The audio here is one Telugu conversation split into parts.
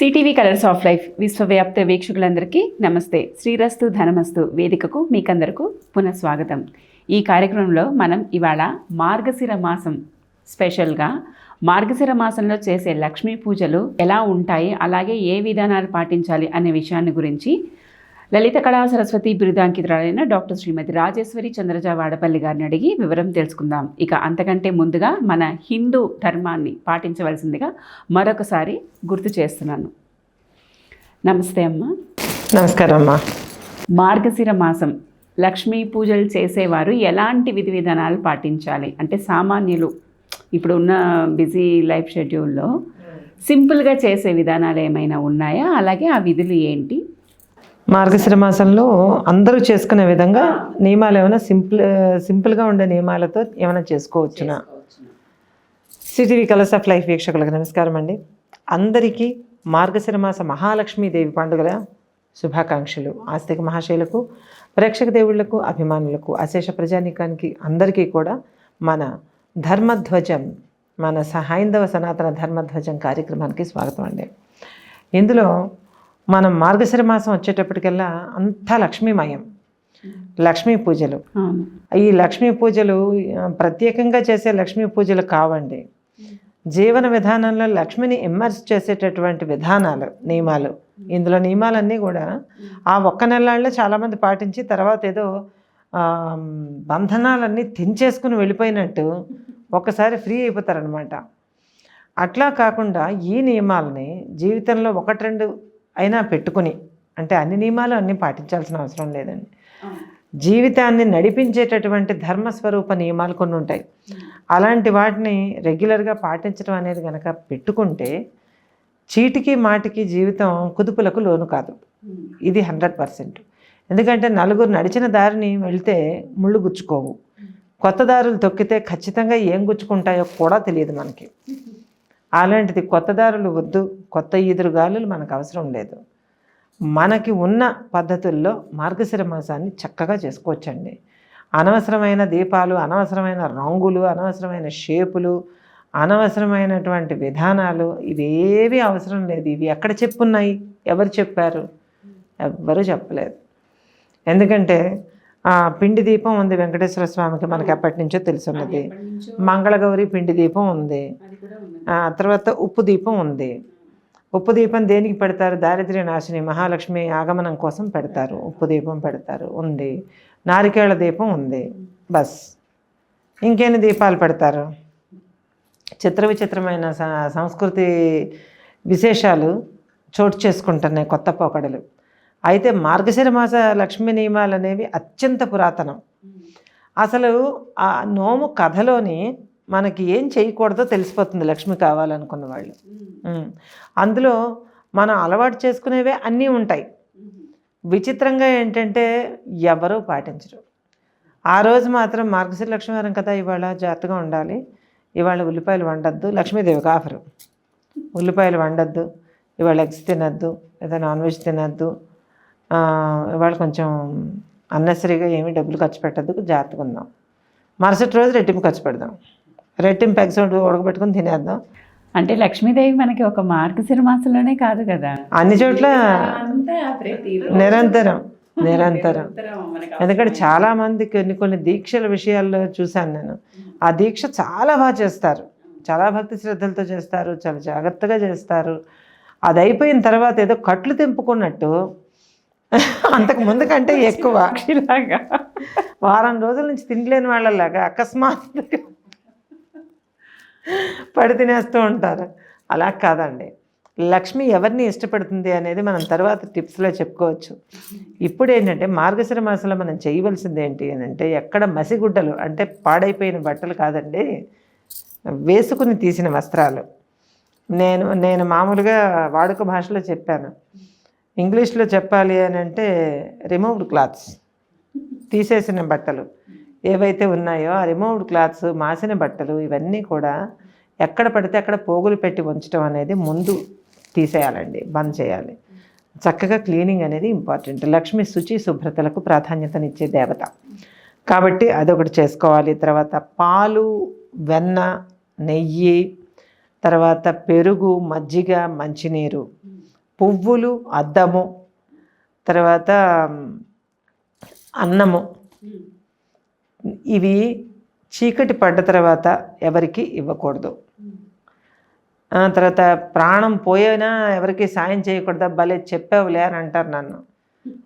సిటీవీ కలర్స్ ఆఫ్ లైఫ్ విశ్వవ్యాప్త వీక్షకులందరికీ నమస్తే. శ్రీరస్తు ధనమస్తు వేదికకు మీకందరకు పునఃస్వాగతం. ఈ కార్యక్రమంలో మనం ఇవాళ మార్గశిర మాసం స్పెషల్గా మార్గశిర మాసంలో చేసే లక్ష్మీ పూజలు ఎలా ఉంటాయి అలాగే ఏ విధానాలు పాటించాలి అనే విషయాన్ని గురించి లలిత కళా సరస్వతి బిరుదాంకితురాలైన డాక్టర్ శ్రీమతి రాజేశ్వరి చంద్రజ వాడపల్లి గారిని అడిగి వివరం తెలుసుకుందాం. ఇక అంతకంటే ముందుగా మన హిందూ ధర్మాన్ని పాటించవలసిందిగా మరొకసారి గుర్తు చేస్తున్నాను. నమస్తే అమ్మ. నమస్కారం అమ్మా. మార్గశిర మాసం లక్ష్మీ పూజలు చేసేవారు ఎలాంటి విధి విధానాలు పాటించాలి? అంటే సామాన్యులు ఇప్పుడు ఉన్న బిజీ లైఫ్ షెడ్యూల్లో సింపుల్గా చేసే విధానాలు ఏమైనా ఉన్నాయా? అలాగే ఆ విధులు ఏంటి? మార్గశిర మాసంలో అందరూ చేసుకునే విధంగా నియమాలు ఏమైనా సింపుల్ సింపుల్గా ఉండే నియమాలతో ఏమైనా చేసుకోవచ్చునా? సిటీవీ కలర్స్ ఆఫ్ లైఫ్ వీక్షకులకు నమస్కారం అండి. అందరికీ మార్గశిర మాస మహాలక్ష్మీదేవి పండుగల శుభాకాంక్షలు. ఆస్తిక మహాశైలకు ప్రేక్షక దేవుళ్ళకు అభిమానులకు అశేష ప్రజానీకానికి అందరికీ కూడా మన ధర్మధ్వజం మన స- హైందవ సనాతన ధర్మధ్వజం కార్యక్రమానికి స్వాగతం అండి. ఇందులో మనం మార్గశిర మాసం వచ్చేటప్పటికల్లా అంతా లక్ష్మీమయం లక్ష్మీ పూజలు. ఈ లక్ష్మీ పూజలు ప్రత్యేకంగా చేసే లక్ష్మీ పూజలు కావండి. జీవన విధానంలో లక్ష్మిని ఇమ్మర్స్ చేసేటటువంటి విధానాలు నియమాలు. ఇందులో నియమాలన్నీ కూడా ఆ ఒక్క నెలల్లో చాలామంది పాటించి తర్వాత ఏదో బంధనాలన్నీ తెంచేసుకుని వెళ్ళిపోయినట్టు ఒక్కసారి ఫ్రీ అయిపోతారనమాట అట్లా కాకుండా ఈ నియమాలని జీవితంలో ఒకటి రెండు అయినా పెట్టుకుని అంటే అన్ని నియమాలు అన్నీ పాటించాల్సిన అవసరం లేదండి. జీవితాన్ని నడిపించేటటువంటి ధర్మస్వరూప నియమాలు కొన్ని ఉంటాయి. అలాంటి వాటిని రెగ్యులర్గా పాటించడం అనేది కనుక పెట్టుకుంటే చీటికి మాటికి జీవితం కుదుపులకు లోను కాదు. ఇది హండ్రెడ్ పర్సెంట్. ఎందుకంటే నలుగురు నడిచిన దారిని వెళ్తే ముళ్ళు గుచ్చుకోవు. కొత్త దారులు తొక్కితే ఖచ్చితంగా ఏం గుచ్చుకుంటాయో కూడా తెలియదు మనకి. అలాంటిది కొత్త దారులు వద్దు కొత్త ఈదురుగాలులు మనకు అవసరం లేదు. మనకి ఉన్న పద్ధతుల్లో మార్గశిర మాసాన్ని చక్కగా చేసుకోవచ్చండి. అనవసరమైన దీపాలు అనవసరమైన రంగులు అనవసరమైన షేపులు అనవసరమైనటువంటి విధానాలు ఇవేవి అవసరం లేదు. ఇవి ఎక్కడ చెప్పున్నాయి? ఎవరు చెప్పారు? ఎవ్వరూ చెప్పలేదు. ఎందుకంటే పిండి దీపం ఉంది వెంకటేశ్వర స్వామికి మనకి ఎప్పటి నుంచో తెలుసున్నది మంగళగౌరి పిండి దీపం ఉంది. ఆ తర్వాత ఉప్పు దీపం ఉంది. ఉప్పు దీపం దేనికి పెడతారు? దారిద్ర్య నాశిని మహాలక్ష్మి ఆగమనం కోసం పెడతారు. ఉప్పు దీపం పెడతారు. ఉంది. నారికేళ దీపం ఉంది. బస్. ఇంకెన్ని దీపాలు పెడతారు? చిత్ర విచిత్రమైన సంస్కృతి విశేషాలు చోటు చేసుకుంటున్నాయి కొత్త పోకడలు. అయితే మార్గశిర మాస లక్ష్మీ నియమాలు అనేవి అత్యంత పురాతనం. అసలు ఆ నోము కథలోని మనకి ఏం చేయకూడదో తెలిసిపోతుంది లక్ష్మి కావాలనుకున్న వాళ్ళు. అందులో మనం అలవాటు చేసుకునేవే అన్నీ ఉంటాయి. విచిత్రంగా ఏంటంటే ఎవరూ పాటించరు. ఆ రోజు మాత్రం మార్గశిర లక్ష్మీవారం కదా ఇవాళ జాగ్రత్తగా ఉండాలి. ఇవాళ ఉల్లిపాయలు వండద్దు లక్ష్మీదేవి కాఫరు ఉల్లిపాయలు వండద్దు ఇవాళ ఎగ్స్ తినద్దు లేదా నాన్ వెజ్ తినద్దు ఇవాళ కొంచెం అన్నెసరీగా ఏమీ డబ్బులు ఖర్చు పెట్టద్దు జాగ్రత్తగా ఉందాం. మరుసటి రోజు రెట్టింపు ఖర్చు పెడదాం. రెట్టింపు ఎగ్స్ ఉడకబెట్టుకుని తినేద్దాం. అంటే లక్ష్మీదేవి మనకి ఒక మార్గశిర మాసంలోనే కాదు కదా? అన్ని చోట్ల అంతా ప్రతి నిరంతరం. నిరంతరం ఎందుకంటే చాలా మంది కొన్ని కొన్ని దీక్షల విషయాల్లో చూశాను నేను. ఆ దీక్ష చాలా బాగా చేస్తారు. చాలా భక్తి శ్రద్ధలతో చేస్తారు. చాలా జాగ్రత్తగా చేస్తారు. అది అయిపోయిన తర్వాత ఏదో కట్లు తెంపుకున్నట్టు అంతకు ముందు కంటే ఎక్కువ. ఇలాగా వారం రోజుల నుంచి తినలేని వాళ్ళలాగా అకస్మాత్తుగా పడి తినేస్తూ ఉంటారు. అలా కాదండి. లక్ష్మి ఎవరిని ఇష్టపడుతుంది అనేది మనం తర్వాత టిప్స్లో చెప్పుకోవచ్చు. ఇప్పుడు ఏంటంటే మార్గశిర మాసంలో మనం చేయవలసింది ఏంటి అని అంటే ఎక్కడ మసిగుడ్డలు అంటే పాడైపోయిన బట్టలు కాదండి వేసుకుని తీసిన వస్త్రాలు. నేను నేను మామూలుగా వాడుక భాషలో చెప్పాను. ఇంగ్లీష్లో చెప్పాలి అని అంటే రిమూవ్డ్ క్లాత్స్ తీసేసిన బట్టలు. ఏవైతే ఉన్నాయో ఆ రిమూవ్డ్ క్లాత్స్ మాసిన బట్టలు ఇవన్నీ కూడా ఎక్కడ పడితే అక్కడ పోగులు పెట్టి ఉంచడం అనేది ముందు తీసేయాలండి బంద్ చేయాలి. చక్కగా క్లీనింగ్ అనేది ఇంపార్టెంట్ లక్ష్మి శుచి శుభ్రతలకు ప్రాధాన్యతనిచ్చే దేవత. కాబట్టి అదొకటి చేసుకోవాలి. తర్వాత పాలు వెన్న నెయ్యి తర్వాత పెరుగు మజ్జిగ మంచినీరు. పువ్వులు అద్దము తర్వాత అన్నము. ఇవి చీకటి పడ్డ తర్వాత ఎవరికి ఇవ్వకూడదు. తర్వాత ప్రాణం పోయినా ఎవరికి సాయం చేయకూడదు? భలే చెప్పావులే అని అంటారు నన్ను.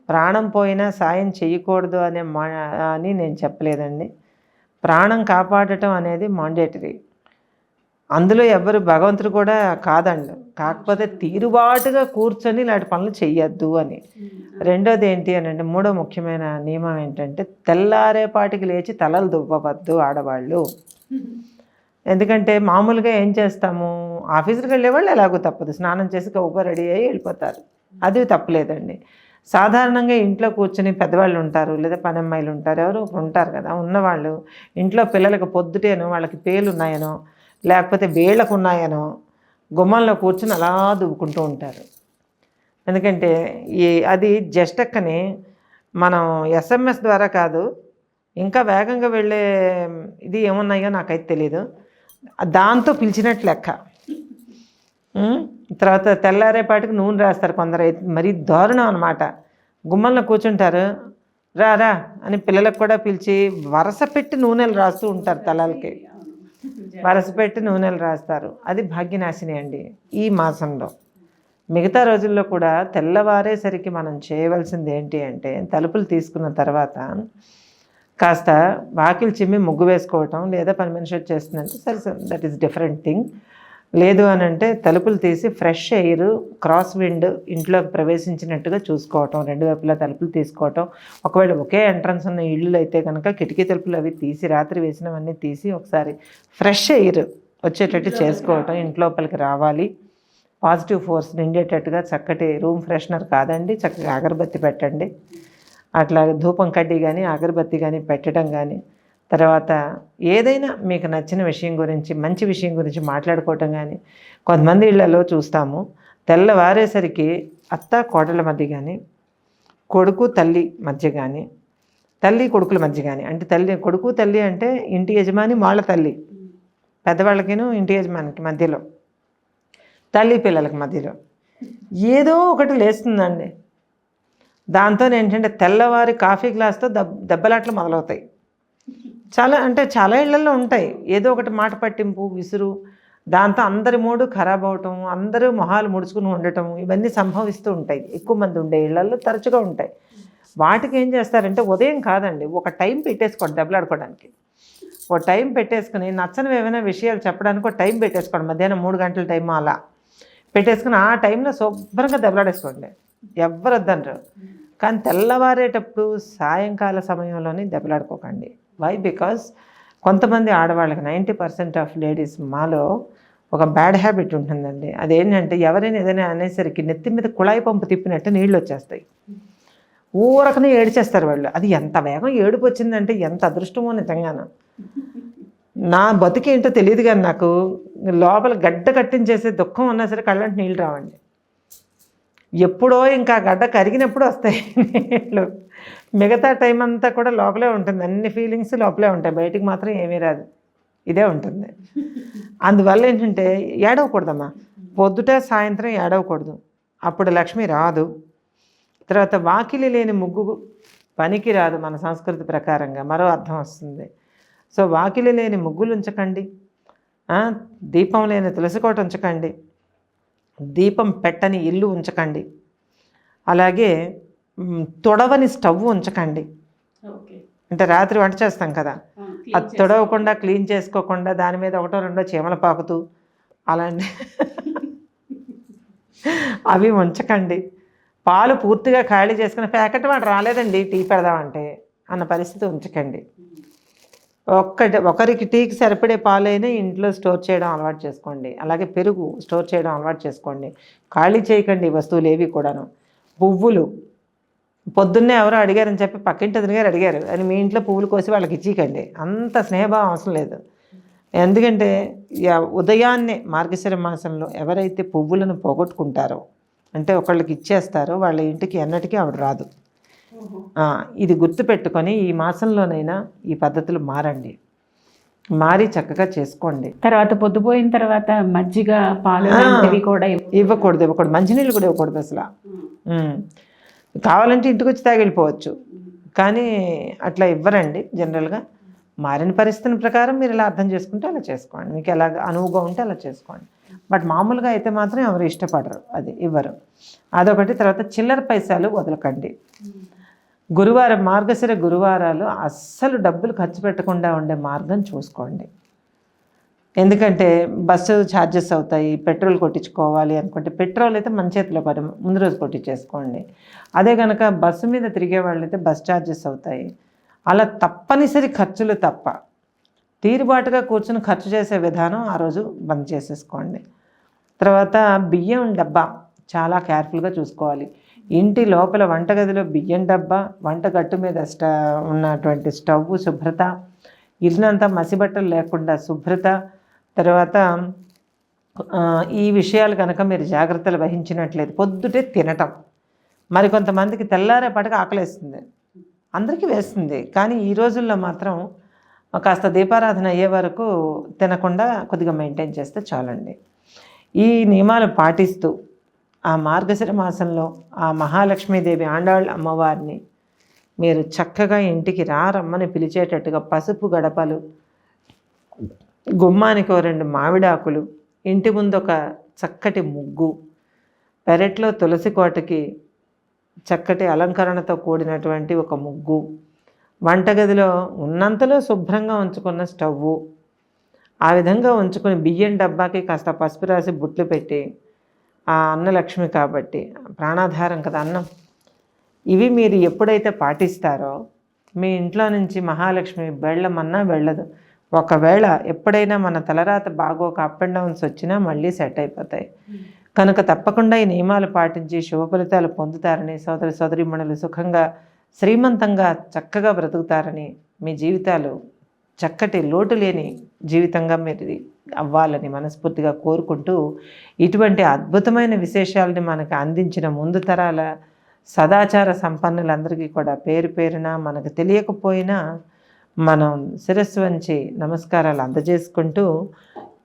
ప్రాణం పోయినా సాయం చేయకూడదు అనే మా అని నేను చెప్పలేదండి. ప్రాణం కాపాడటం అనేది మాండేటరీ అందులో ఎవరు భగవంతుడు కూడా కాదండి. కాకపోతే తీరుబాటుగా కూర్చొని ఇలాంటి పనులు చెయ్యొద్దు అని. రెండోది ఏంటి అని అంటే మూడో ముఖ్యమైన నియమం ఏంటంటే తెల్లారేపాటికి లేచి తలలు దువ్వవద్దు ఆడవాళ్ళు. ఎందుకంటే మామూలుగా ఏం చేస్తాము? ఆఫీసుకి వెళ్ళేవాళ్ళు ఎలాగో తప్పదు. స్నానం చేసి గౌప రెడీ అయ్యి వెళ్ళిపోతారు. అది తప్పలేదండి. సాధారణంగా ఇంట్లో కూర్చొని పెద్దవాళ్ళు ఉంటారు లేదా పని అమ్మాయిలు ఉంటారు ఎవరు ఉంటారు కదా ఉన్నవాళ్ళు ఇంట్లో పిల్లలకు పొద్దుటేనో వాళ్ళకి పేలు ఉన్నాయనో లేకపోతే వేళ్ళకు ఉన్నాయనో గుమ్మంలో కూర్చుని అలా దువ్వుకుంటూ ఉంటారు. ఎందుకంటే ఈ అది జస్ట్ అక్కని మనం ఎస్ఎంఎస్ ద్వారా కాదు ఇంకా వేగంగా వెళ్ళే ఇది ఏమున్నాయో నాకైతే తెలీదు. దాంతో పిలిచినట్లు లెక్క. తర్వాత తెల్లారేపాటికి నూనె రాస్తారు కొందరు. అయితే మరీ దారుణం అనమాట గుమ్మంలో కూర్చుంటారు రా రా అని పిల్లలకు కూడా పిలిచి వరస పెట్టి నూనెలు రాస్తూ ఉంటారు తలలకి. వరసపెట్టి నూనెలు రాస్తారు. అది భాగ్యనాశిని అండి. ఈ మాసంలో. మిగతా రోజుల్లో కూడా తెల్లవారేసరికి మనం చేయవలసింది ఏంటి అంటే తలుపులు తీసుకున్న తర్వాత కాస్త వాకిలు చిమ్మి ముగ్గు వేసుకోవటం లేదా పని మనిషి వచ్చేస్తుందంటే సరే దట్ ఈస్ డిఫరెంట్ థింగ్ లేదు అని అంటే తలుపులు తీసి ఫ్రెష్ ఎయిర్ క్రాస్ విండ్ ఇంట్లోకి ప్రవేశించినట్టుగా చూసుకోవటం రెండు వైపులా తలుపులు తీసుకోవటం. ఒకవేళ ఒకే ఎంట్రన్స్ ఉన్న ఇళ్ళు అయితే కనుక కిటికీ తలుపులు అవి తీసి రాత్రి వేసినవన్నీ తీసి ఒకసారి ఫ్రెష్ ఎయిర్ వచ్చేటట్టు చేసుకోవటం ఇంట్లోపలికి రావాలి. పాజిటివ్ ఫోర్స్ నిండేటట్టుగా చక్కటి రూమ్ ఫ్రెషనర్ కాదండి చక్కగా అగరబత్తి పెట్టండి. అట్లా ధూపం కడ్డీ కానీ అగరబత్తి కానీ పెట్టడం కానీ తర్వాత ఏదైనా మీకు నచ్చిన విషయం గురించి మంచి విషయం గురించి మాట్లాడుకోవటం కానీ కొంతమంది ఇళ్ళలో చూస్తాము. తెల్లవారేసరికి అత్త కోడల మధ్య కానీ కొడుకు తల్లి మధ్య కానీ తల్లి కొడుకుల మధ్య కానీ అంటే తల్లి కొడుకు తల్లి అంటే ఇంటి యజమాని వాళ్ళ తల్లి. పెద్దవాళ్ళకిను ఇంటి యజమానికి మధ్యలో తల్లి పిల్లలకి మధ్యలో. ఏదో ఒకటి లేస్తుందండి. దాంతో ఏంటంటే తెల్లవారి కాఫీ గ్లాస్తో దెబ్బలాట్లు మొదలవుతాయి. చాలా అంటే చాలా ఇళ్ళలో ఉంటాయి. ఏదో ఒకటి మాట పట్టింపు విసురు దాంతో అందరి మూడు ఖరాబ్ అవటం అందరూ మొహాలు ముడుచుకుని ఉండటం ఇవన్నీ సంభవిస్తూ ఉంటాయి. ఎక్కువ మంది ఉండే ఇళ్ళలో తరచుగా ఉంటాయి. వాటికి ఏం చేస్తారంటే ఉదయం కాదండి ఒక టైం పెట్టేసుకోండి దెబ్బలాడుకోవడానికి. ఒక టైం పెట్టేసుకుని నచ్చనివి ఏమైనా విషయాలు చెప్పడానికి ఒక టైం పెట్టేసుకోండి. మధ్యాహ్నం మూడు గంటల టైం అలా. పెట్టేసుకుని ఆ టైంలో శుభ్రంగా దెబ్బలాడేసుకోండి. ఎవ్వరు వద్దనరు కానీ తెల్లవారేటప్పుడు సాయంకాల సమయంలోనే దెబ్బలాడుకోకండి. వై బికాస్ కొంతమంది ఆడవాళ్ళకి నైంటీ పర్సెంట్ ఆఫ్ లేడీస్ మాలో ఒక బ్యాడ్ హ్యాబిట్ ఉంటుందండి. అదేంటంటే ఎవరైనా ఏదైనా అనేసరికి నెత్తి మీద కుళాయి పంపు తిప్పినట్టు నీళ్ళు వచ్చేస్తాయి. ఊరకనే ఏడిచేస్తారు వాళ్ళు. అది ఎంత వేగం ఏడుపు వచ్చిందంటే ఎంత అదృష్టమో నిజంగాన. నా బతికేంటో తెలియదు కానీ నాకు లోపల గడ్డ కట్టించేసే దుఃఖం ఉన్నా సరే కళ్ళంటే నీళ్ళు రావండి. ఎప్పుడో ఇంకా గడ్డ కరిగినప్పుడు వస్తాయి నీళ్ళు. మిగతా టైం అంతా కూడా లోపలే ఉంటుంది. అన్ని ఫీలింగ్స్ లోపలే ఉంటాయి. బయటికి మాత్రం ఏమీ రాదు. ఇదే ఉంటుంది. అందువల్ల ఏంటంటే ఏడవకూడదమ్మా. పొద్దుట సాయంత్రం ఏడవకూడదు. అప్పుడు లక్ష్మి రాదు. తర్వాత వాకిలి లేని ముగ్గు పనికి రాదు మన సంస్కృతి ప్రకారంగా. మరో అర్థం వస్తుంది. సో వాకిలి లేని ముగ్గులు ఉంచకండి. దీపం లేని తులసికోట ఉంచకండి. దీపం పెట్టని ఇల్లు ఉంచకండి. అలాగే తొడవని స్టవ్ ఉంచకండి. అంటే రాత్రి వంట చేస్తాం కదా. అది తొడవకుండా క్లీన్ చేసుకోకుండా దాని మీద ఒకటో రెండో చీమలు పాకుతూ అలాంటి అవి ఉంచకండి. పాలు పూర్తిగా ఖాళీ చేసుకుని ప్యాకెట్ వాడు రాలేదండి టీ పెడదామంటే అన్న పరిస్థితి ఉంచకండి. ఒక్కటి ఒకరికి టీకి సరిపడే పాలైనా ఇంట్లో స్టోర్ చేయడం అలవాటు చేసుకోండి. అలాగే పెరుగు స్టోర్ చేయడం అలవాటు చేసుకోండి. ఖాళీ చేయకండి వస్తువులు ఏవి కూడాను. పువ్వులు పొద్దున్నే ఎవరో అడిగారని చెప్పి పక్కింటి అతని గారు అడిగారు. అని మీ ఇంట్లో పువ్వులు కోసి వాళ్ళకి ఇచ్చికండి. అంత స్నేహభావం అవసరం లేదు. ఎందుకంటే ఉదయాన్నే మార్గశిర మాసంలో ఎవరైతే పువ్వులను పోగొట్టుకుంటారో అంటే ఒకళ్ళకి ఇచ్చేస్తారో వాళ్ళ ఇంటికి ఎన్నటికీ ఆవిడ రాదు. ఇది గుర్తుపెట్టుకొని ఈ మాసంలోనైనా ఈ పద్ధతులు మారండి. మారి చక్కగా చేసుకోండి. తర్వాత పొద్దుపోయిన తర్వాత మజ్జిగ పాలు కూడా ఇవ్వ- ఇవ్వకూడదు ఇవ్వకూడదు. మంచినీళ్ళు కూడా ఇవ్వకూడదు అసలు. కావాలంటే ఇంటికి వచ్చి తాగిలిపోవచ్చు కానీ అట్లా ఇవ్వరండి జనరల్గా. మారిన పరిస్థితుల ప్రకారం మీరు ఇలా అర్థం చేసుకుంటే అలా చేసుకోండి. మీకు ఎలా అనువుగా ఉంటే అలా చేసుకోండి. బట్ మామూలుగా అయితే మాత్రం ఎవరు ఇష్టపడరు. అది ఇవ్వరు. అదొకటి. తర్వాత చిల్లర పైసలు వదలకండి. గురువారం మార్గశిర గురువారాలు అస్సలు డబ్బులు ఖర్చు పెట్టకుండా ఉండే మార్గం చూసుకోండి. ఎందుకంటే బస్సు ఛార్జెస్ అవుతాయి పెట్రోల్ కొట్టించుకోవాలి అనుకుంటే పెట్రోల్ అయితే మన చేతిలో పని ముందు రోజు కొట్టించేసుకోండి. అదే కనుక బస్సు మీద తిరిగే వాళ్ళైతే బస్ ఛార్జెస్ అవుతాయి. అలా తప్పనిసరి ఖర్చులు తప్ప తీరుబాటుగా కూర్చుని ఖర్చు చేసే విధానం ఆ రోజు బంద్ చేసేసుకోండి. తర్వాత బియ్యం డబ్బా చాలా కేర్ఫుల్గా చూసుకోవాలి. ఇంటి లోపల వంటగదిలో బియ్యం డబ్బా వంటగట్టు మీద స్ట ఉన్నటువంటి స్టవ్ శుభ్రత ఇల్లంతా మసిబట్టలు లేకుండా శుభ్రత తర్వాత ఈ విషయాలు కనుక మీరు జాగ్రత్తలు వహించినట్లయితే పొద్దుటే తినటం. మరి కొంతమందికి తెల్లారేపాటికి ఆకలేస్తుంది. అందరికీ వేస్తుంది. కానీ ఈ రోజుల్లో మాత్రం కాస్త దీపారాధన అయ్యే వరకు తినకుండా కొద్దిగా మెయింటైన్ చేస్తే చాలండి. ఈ నియమాలు పాటిస్తూ ఆ మార్గశిర మాసంలో ఆ మహాలక్ష్మీదేవి ఆండాళ్ళ అమ్మవారిని మీరు చక్కగా ఇంటికి రా రమ్మని పిలిచేటట్టుగా పసుపు గడపలు గుమ్మానికి రెండు మామిడాకులు ఇంటి ముందు ఒక చక్కటి ముగ్గు పెరట్లో తులసి కోటకి చక్కటి అలంకరణతో కూడినటువంటి ఒక ముగ్గు వంటగదిలో ఉన్నంతలో శుభ్రంగా ఉంచుకున్న స్టవ్వు ఆ విధంగా ఉంచుకుని బియ్యం డబ్బాకి కాస్త పసుపు రాసి బుట్లు పెట్టి ఆ అన్నలక్ష్మి కాబట్టి ప్రాణాధారం కదా అన్నం. ఇవి మీరు ఎప్పుడైతే పాటిస్తారో మీ ఇంట్లో నుంచి మహాలక్ష్మి వెళ్ళమన్నా వెళ్ళదు. ఒకవేళ ఎప్పుడైనా మన తలరాత బాగోక అప్ అండ్ డౌన్స్ వచ్చినా మళ్ళీ సెట్ అయిపోతాయి. కనుక తప్పకుండా ఈ నియమాలు పాటించి శుభ ఫలితాలు పొందుతారని సోదరి సోదరిమణులు సుఖంగా శ్రీమంతంగా చక్కగా బ్రతుకుతారని మీ జీవితాలు చక్కటి లోటు లేని జీవితంగా మీరు అవ్వాలని మనస్ఫూర్తిగా కోరుకుంటూ ఇటువంటి అద్భుతమైన విశేషాలని మనకు అందించిన ముందు తరాల సదాచార సంపన్నులందరికీ కూడా పేరు పేరున మనకు తెలియకపోయినా మనం శిరస్సు వంచి నమస్కారాలు అందజేసుకుంటూ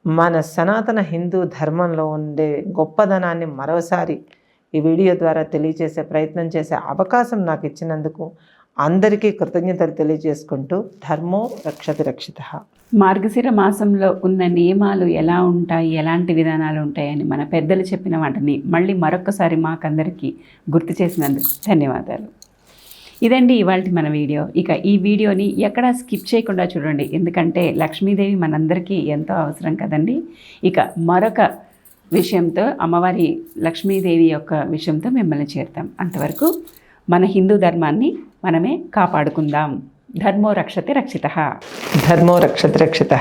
మన సనాతన హిందూ ధర్మంలో ఉండే గొప్పదనాన్ని మరోసారి ఈ వీడియో ద్వారా తెలియజేసే ప్రయత్నం చేసే అవకాశం నాకు ఇచ్చినందుకు అందరికీ కృతజ్ఞతలు తెలియజేసుకుంటూ ధర్మో రక్షతి రక్షిత. మార్గశిర మాసంలో ఉన్న నియమాలు ఎలా ఉంటాయి? ఎలాంటి విధానాలు ఉంటాయని మన పెద్దలు చెప్పిన వాటిని మళ్ళీ మరొకసారి మాకందరికీ గుర్తు చేసినందుకు ధన్యవాదాలు. ఇదండి ఇవాళ మన వీడియో. ఇక ఈ వీడియోని ఎక్కడా స్కిప్ చేయకుండా చూడండి. ఎందుకంటే లక్ష్మీదేవి మనందరికీ ఎంతో అవసరం కదండి. ఇక మరొక విషయంతో అమ్మవారి లక్ష్మీదేవి యొక్క విషయంతో మిమ్మల్ని చేరుతాం. అంతవరకు మన హిందూ ధర్మాన్ని మనమే కాపాడుకుందాం. ధర్మో రక్షతి రక్షిత. ధర్మో రక్షతి రక్షిత.